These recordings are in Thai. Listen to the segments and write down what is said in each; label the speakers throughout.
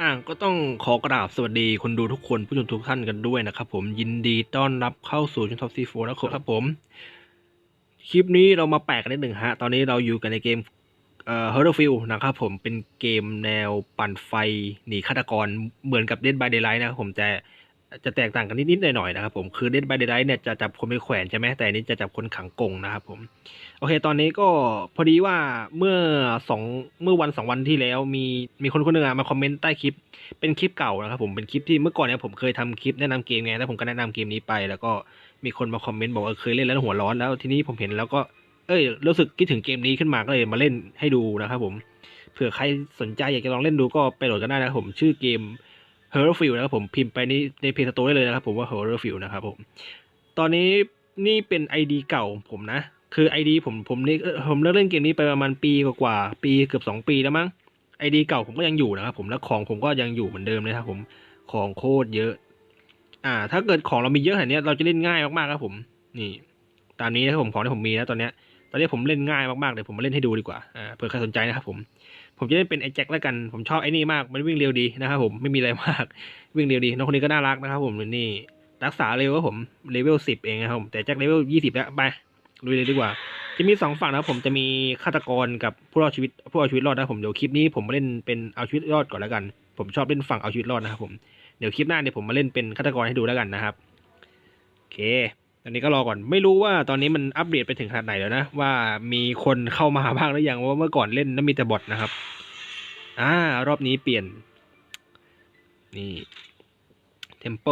Speaker 1: อ่าก็ต้องขอกราบสวัสดีคนดูทุกคนผู้ชมทุกท่านกันด้วยนะครับผมยินดีต้อนรับเข้าสู่ช่องท็อปซีโฟนะครับผม คลิปนี้เรามาแปลกนิดหนึ่งฮะ ตอนนี้เราอยู่กันในเกมเอ่อ Horror f i e l นะครับผมเป็นเกมแนวปั่นไฟหนีฆาตกรเหมือนกับ Dead by Daylight นะครับผมแต่ จะแตกต่างกันนิดๆหน่อยๆนะครับผมคือ Dead by Daylight เนี่ยจะจับคนไปแขวนใช่ไหมแต่อันนี้จะจับคนขังกงนะครับผม โอเค ตอนนี้ก็พอดีว่าเมื่อสองเมื่อวันสองวันที่แล้วมีมีคนคนหนึ่งมาคอมเมนต์ใต้คลิป เป็นคลิปเก่านะครับผมเป็นคลิปที่เมื่อก่อนเนี่ยผมเคยทำคลิปแนะนำเกมไงแล้วผมก็แนะนำเกมนี้ไป แล้วก็มีคนมาคอมเมนต์บอกว่าเคยเล่นแล้วหัวร้อนแล้วทีนี้ผมเห็นแล้วก็เอ้ยรู้สึกคิดถึงเกมนี้ขึ้นมาก็เลยมาเล่นให้ดูนะครับผมเผื่อใครสนใจอยากจะลองเล่นดูก็ไปโหลดกันได้นะครับผมชื่อเกม Horror f i e l นะครับผมพิมพ์ไปในในเพจสโตร์ได้เลยนะครับผมว่า Horror f i e l นะครับผม ตอนนี้นี่เป็น ID เก่าผมนะ คือ ID ผมผมนี่เอ่อผมเลิกเล่นเกมนี้ไปประมาณปีกว่าๆปีเกือบสองปีแล้วมั้ง ID เก่าผมก็ยังอยู่นะครับผมแล้วของผมก็ยังอยู่เหมือนเดิมเลยครับผมของโคตรเยอะ อ่า ถ้าเกิดของเรามีเยอะขนาดเนี้ยเราจะเล่นง่ายมากๆครับผม นี่ตามนี้นะครับผมของที่ผมมีนะตอนเนี้ยตอนนี้ผมเล่นง่ายมากๆเลยผมมาเล่นให้ดูดีกว่าอ่าเผื่อใครสนใจนะครับผม ผมจะเล่นเป็นไอ้แจ็คแล้วกัน ผมชอบไอ้นี่มาก มันวิ่งเร็วดีนะครับผม ไม่มีอะไรมาก วิ่งเร็วดี น้องคนนี้ก็น่ารักนะครับผมนี่ รักษาเร็วครับผม เลเวลสิบเองนะครับผม แต่แจ็คเลเวลยี่สิบแล้ว ไปลุยเลยดีกว่า จะมีสองฝั่งนะครับผม จะมีฆาตกรกับผู้รอดชีวิต ผู้เอาชีวิตรอดนะครับผม เดี๋ยวคลิปนี้ผมมาเล่นเป็นเอาชีวิตรอดก่อนแล้วกัน ผมชอบเล่นฝั่งเอาชีวิตรอดนะครับผม เดี๋ยวคลิปหน้าเนี่ยผมมาเล่นเป็นฆาตกรให้ดูแล้วกันนะครับ โอเค ตอนนี้ก็รอก่อนไม่รู้ว่าตอนนี้มันอัปเดตไปถึงขนาดไหนแล้วนะ ว่ามีคนเข้ามาบ้างหรือยังว่าเมื่อก่อนเล่นนั้นมีแต่บอทนะครับอ่ารอบนี้เปลี่ยน นี่เทมโป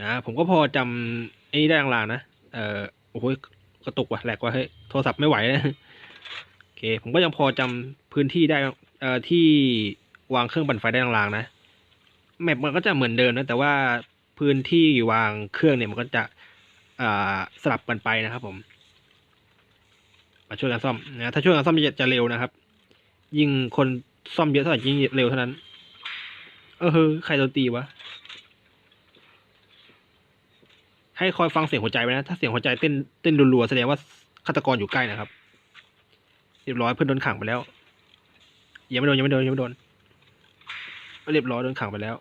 Speaker 1: อ่าผมก็พอจำไอ้นี่ได้ลางๆนะ เออโอ้โหกระตุกว่ะแหลกว่ะเฮ้ยโทรศัพท์ไม่ไหวนะโอเค ผมก็ยังพอจำพื้นที่ได้เอ่อที่วางเครื่องปั่นไฟได้ลางๆนะแมปมันก็จะเหมือนเดิมนะ แต่ว่า พื้นที่วางเครื่องเนี่ยมันก็จะสลับกันไปนะครับผมมาช่วยกันซ่อมนะถ้าช่วยกันซ่อมจะจะเร็วนะครับ ยิ่งคนซ่อมเยอะเท่าไหร่ยิ่งเร็วเท่านั้นเออเฮ้ยใครโดนตีวะให้คอยฟังเสียงหัวใจไว้นะ ถ้าเสียงหัวใจเต้นเต้นรัวๆแสดงว่าฆาตกรอยู่ใกล้นะครับเรียบร้อยเพื่อนโดนขังไปแล้วยังไม่โดนยังไม่โดนยังไม่โดนเรียบร้อยโดนขังไปแล้ว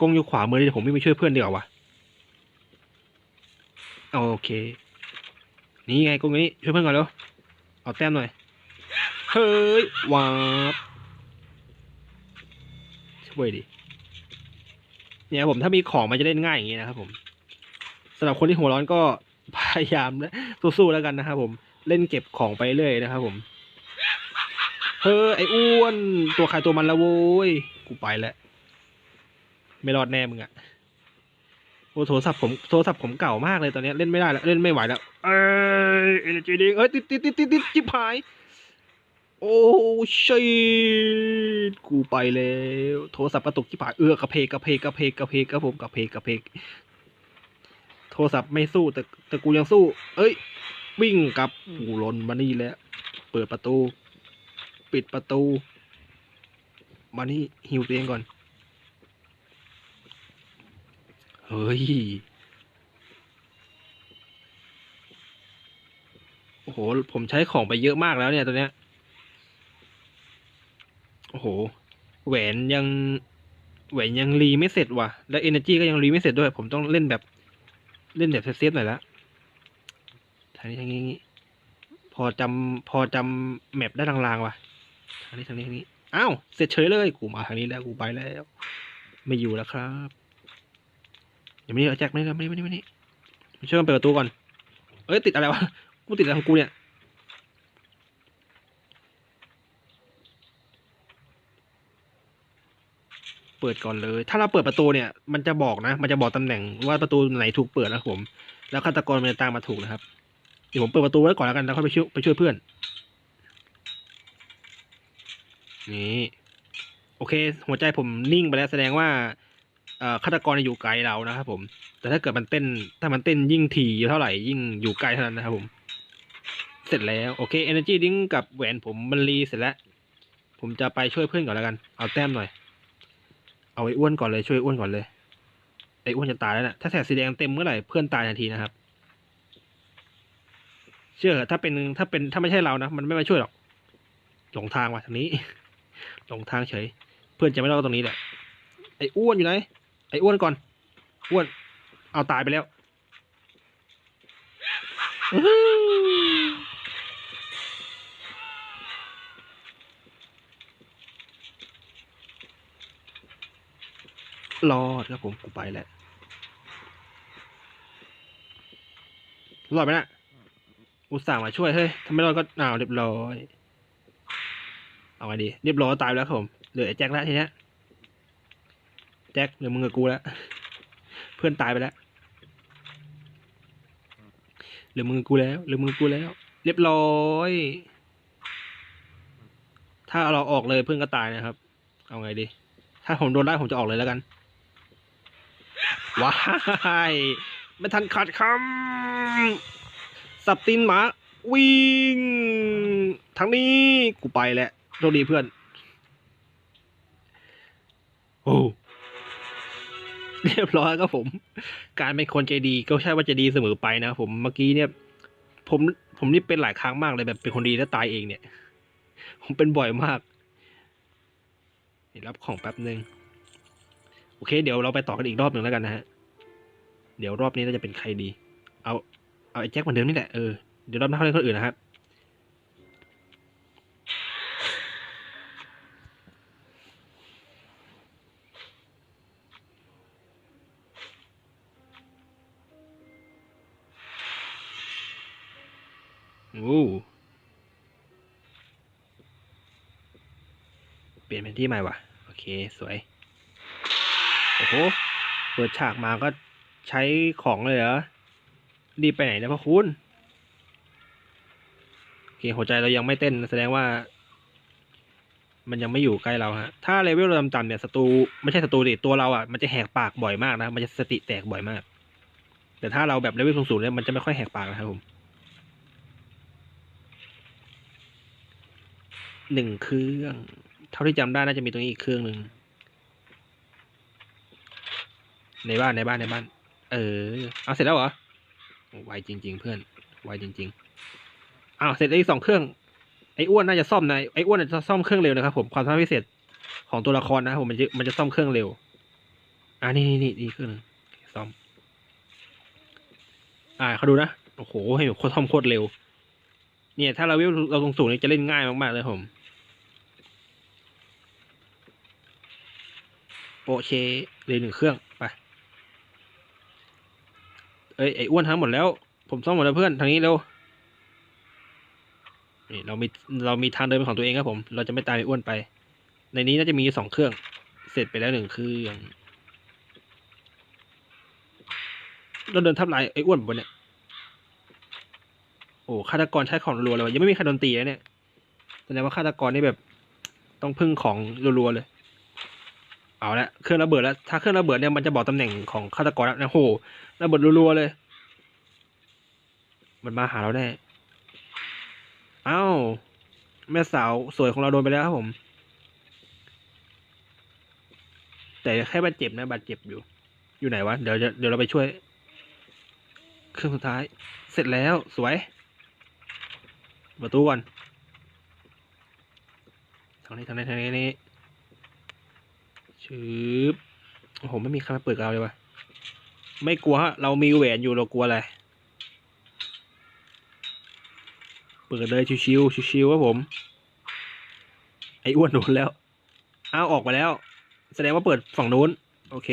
Speaker 1: กงอยู่ขวามือเดี๋ยวผมวิ่งไปช่วยเพื่อนดีกว่าวะโอเค นี่ไงกงนี่ช่วยเพื่อนก่อนเร็วเอาแต้มหน่อย เฮ้ยวาบช่วยดิ เนี่ยผมถ้ามีของมันจะเล่นง่ายอย่างนี้นะครับผมสำหรับคนที่หัวร้อนก็พยายามนะสู้ๆแล้วกันนะครับผมเล่นเก็บของไปเรื่อยนะครับผม เฮ้ยไอ้อ้วน ตัวใครตัวมันละโว้ย กูไปแล้ว ไม่รอดแน่มึงอะโอ้โทรศัพท์ผมโทรศัพท์ผมเก่ามากเลยตอนนี้เล่นไม่ได้แล้วเล่นไม่ไหวแล้ว เอ้ยเอเนจีดิงเอ้ยติดติดติดติดติดจิบหาย โอ้ชิตกูไปแล้วโทรศัพท์กระตุกจิบหายเอือกระเพกกระเพกกระเพกกระเพกครับผมกระเพกกระเพกโทรศัพท์ไม่สู้แต่แต่กูยังสู้ เอ้ย วิ่งกลับกูลนมานี่แล้ว เปิดประตู ปิดประตู มานี่หิวตัวเองก่อน เฮ้ย โอ้โห ผมใช้ของไปเยอะมากแล้วเนี่ยตอนเนี้ย โอ้โห แหวนยัง แหวนยังรีไม่เสร็จว่ะ แล้วเอเนจีก็ยังรีไม่เสร็จด้วย ผมต้องเล่นแบบ เล่นแบบเซฟๆหน่อยละทางนี้ทางนี้ทางนี้ พอจำพอจำแมปได้ลางๆว่ะ ทางนี้ทางนี้ทางนี้ อ้าว เสร็จเฉยเลย กูมาทางนี้แล้ว กูไปแล้ว ไม่อยู่แล้วครับ เดี๋ยวไม่ได้แจ็คไม่ได้ไม่ได้ไม่ได้ไม่ได้มาช่วยกันเปิดประตูก่อน เอ้ยติดอะไรวะ กูติดอะไรของกูเนี่ย เปิดก่อนเลย ถ้าเราเปิดประตูเนี่ย มันจะบอกนะ มันจะบอกตำแหน่งว่าประตูไหนถูกเปิดนะครับผม แล้วฆาตกรมันจะตามมาถูกนะครับ เดี๋ยวผมเปิดประตูไว้ก่อนแล้วกัน แล้วค่อยไปช่วยไปช่วยเพื่อน นี่ โอเค หัวใจผมนิ่งไปแล้วแสดงว่า ฆาตกรอยู่ไกลเรานะครับผม แต่ถ้าเกิดมันเต้น ถ้ามันเต้นยิ่งถี่เท่าไหร่ยิ่งอยู่ไกลเท่านั้นนะครับผม เสร็จแล้วโอเค Energy Drink กับแหวนผมมันรีเสร็จแล้ว ผมจะไปช่วยเพื่อนก่อนแล้วกัน เอาแต้มหน่อย เอาไอ้อ้วนก่อนเลยช่วยอ้วนก่อนเลยไอ้อ้วนจะตายแล้วนะถ้าแถบสีแดงเต็มเมื่อไหร่เพื่อนตายทันทีนะครับ เชื่อเถอะถ้าเป็นถ้าเป็นถ้าไม่ใช่เรานะมันไม่มาช่วยหรอกหลงทางว่ะทางนี้หลงทางเฉย เพื่อนจะไม่รอดตรงนี้แหละไอ้อ้วนอยู่ไหน อ้อ้วนก่อน อ้วน เอาตายไปแล้วรอดครับผม กูไปแล้วรอดไหมนะ อุตส่าห์มาช่วย เฮ้ยทำไมรอดก็อ้าวเรียบร้อย เอาไงดี เรียบร้อยตายไปแล้วครับผม เหลือไอ้แจ็คแล้วทีเนี้ย แจ็คเหลือมึงกับกูแล้วเพื่อนตายไปแล้วเหลือมึงกับกูแล้วเหลือมึงกับกูแล้ว เรียบร้อย ถ้าเราออกเลยเพื่อนก็ตายนะครับ เอาไงดี ถ้าผมโดนได้ผมจะออกเลยแล้วกันว้ายไม่ทันขาดคำสับตีนหมาวิ่งทางนี้กูไปแล้วโชคดีเพื่อน โอ้ เรียบร้อยครับผม การเป็นคนใจดีก็ใช่ว่าจะดีเสมอไปนะผมเมื่อกี้เนี่ย ผมผมนี่เป็นหลายครั้งมากเลยแบบเป็นคนดีแล้วตายเองเนี่ย ผมเป็นบ่อยมากรับของแป๊บหนึ่งโอเค เดี๋ยวเราไปต่อกันอีกรอบหนึ่งแล้วกันนะฮะ เดี๋ยวรอบนี้เราจะเป็นใครดี เอาเอาไอ้แจ็คเหมือนเดิมนี่แหละเออเดี๋ยวรอบหน้าเขาเล่นคนอื่นนะครับ โอ้เปลี่ยนเป็นที่ใหม่ว่ะ โอเค สวย โอ้โห เปิดฉากมาก็ใช้ของเลยเหรอ รีบไปไหนนะพ่อคุณ โอเค หัวใจเรายังไม่เต้นแสดงว่า มันยังไม่อยู่ใกล้เราฮะ ถ้าเลเวลเราต่ำๆเนี่ยศัตรูไม่ใช่ศัตรูดิตัวเราอะมันจะแหกปากบ่อยมากนะ มันจะสติแตกบ่อยมาก แต่ถ้าเราแบบเลเวลสูงๆเนี่ยมันจะไม่ค่อยแหกปากนะครับผม หนึ่งเครื่อง เท่าที่จำได้น่าจะมีตรงนี้อีกเครื่องหนึ่งในบ้านในบ้านในบ้าน เออเอาเสร็จแล้วเหรอไวจริง ๆ เพื่อนไวจริงๆอ้าวเสร็จอีกสองเครื่องไอ้อ้วนน่าจะซ่อมนะไอ้อ้วนน่าจะซ่อมเครื่องเร็วนะครับผมความสามารถพิเศษของตัวละครนะผมมันจะมันจะซ่อมเครื่องเร็วอ่านี่นี่นี่นี่เครื่องหนึงซ่อม อ่าเขาดูนะโอ้โหให้โคตรซ่อมโคตรเร็ว เนี่ย ถ้าเราวิวเราตรงสูงเนี่ยจะเล่นง่ายมาก ๆ เลยผมโปเชเลยหนึ่งเครื่อง ไป เอ้ยไอ้อ้วนทั้งหมดแล้ว ผมซ่อมหมดแล้วเพื่อน ทางนี้เร็วนี่เรามีเรามีทางเดินเป็นของตัวเองครับผม เราจะไม่ตามไอ้อ้วนไป ในนี้น่าจะมีสองเครื่อง เสร็จไปแล้วหนึ่งเครื่องเราเดินทับลายไอ้อ้วนบนเนี่ย โอ้ฆาตกรใช้ของรัวๆเลยยังไม่มีใครโดนตีเลยเนี่ยแสดงว่าฆาตกรนี่แบบต้องพึ่งของรัวๆเลย เอาละเครื่องระเบิดแล้วถ้าเครื่องระเบิดเนี่ยมันจะบอกตำแหน่งของฆาตกรแล้วนะโหระเบิดรัวๆเลย มันมาหาเราแน่เอ้าแม่สาวสวยของเราโดนไปแล้วครับผม แต่แค่บาดเจ็บนะบาดเจ็บอยู่ อยู่ไหนวะเดี๋ยวเดี๋ยวเราไปช่วย เครื่องสุดท้าย เสร็จแล้วสวย ประตูก่อนทางนี้ทางนี้ทางนี้นี่ชืบโอ้โหไม่มีใครมาเปิดเราเลยวะไม่กลัวฮะเรามีแหวนอยู่เรากลัวอะไรเปิดเลยชิวๆชิวๆครับผม ไอ้อ้วนโดนแล้ว อ้าวออกไปแล้ว แสดงว่าเปิดฝั่งนู้น โอเค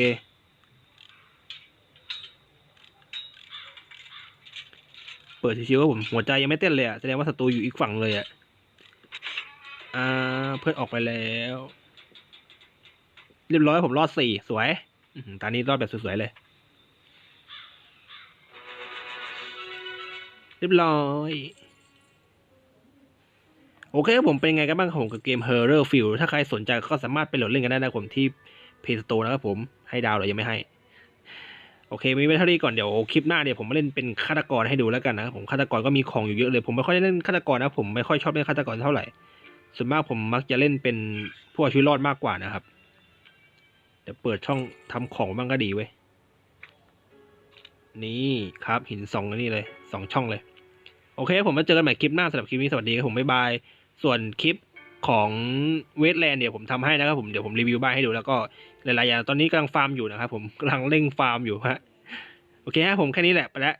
Speaker 1: เปิดชิวๆครับผมหัวใจยังไม่เต้นเลยอะแสดงว่าศัตรูอยู่อีกฝั่งเลยอะอ่าเพื่อนออกไปแล้ว เรียบร้อยผมรอดสี่สวยตอนนี้รอดแบบสวยๆเลย เรียบร้อย โอเคผมเป็นไงกันบ้างครับผมกับเกม Horror Field ถ้าใครสนใจก็สามารถไปโหลดเล่นกันได้นะครับผมที่ Play Store นะครับผมให้ดาวน์หรือยังไม่ให้ โอเคมีไว้เท่านี้ก่อนเดี๋ยวคลิปหน้าเดี๋ยวผมมาเล่นเป็นฆาตกรให้ดูแล้วกันนะครับผมฆาตกรก็มีของอยู่เยอะเลยผมไม่ค่อยได้เล่นฆาตกรนะผมไม่ค่อยชอบเล่นฆาตกรเท่าไหร่ส่วนมากผมมักจะเล่นเป็นพวกชีวิตรอดมากกว่านะครับเดี๋ยวเปิดช่องทำของบ้างก็ดีเว้ยนี่ครับหินสองนี่เลยสองช่องเลย โอเค ผมมาเจอกันใหม่คลิปหน้าสำหรับคลิปนี้สวัสดีครับผมบ๊ายบายส่วนคลิปของเวทแลนด์เนี่ยวผมทำให้นะครับผมเดี๋ยวผมรีวิวบ้านให้ดูแล้วก็ หลายๆอย่างตอนนี้กำลังฟาร์มอยู่นะครับผมกำลังเร่งฟาร์มอยู่ฮะโอเคฮะผมแค่นี้แหละไปแล้ว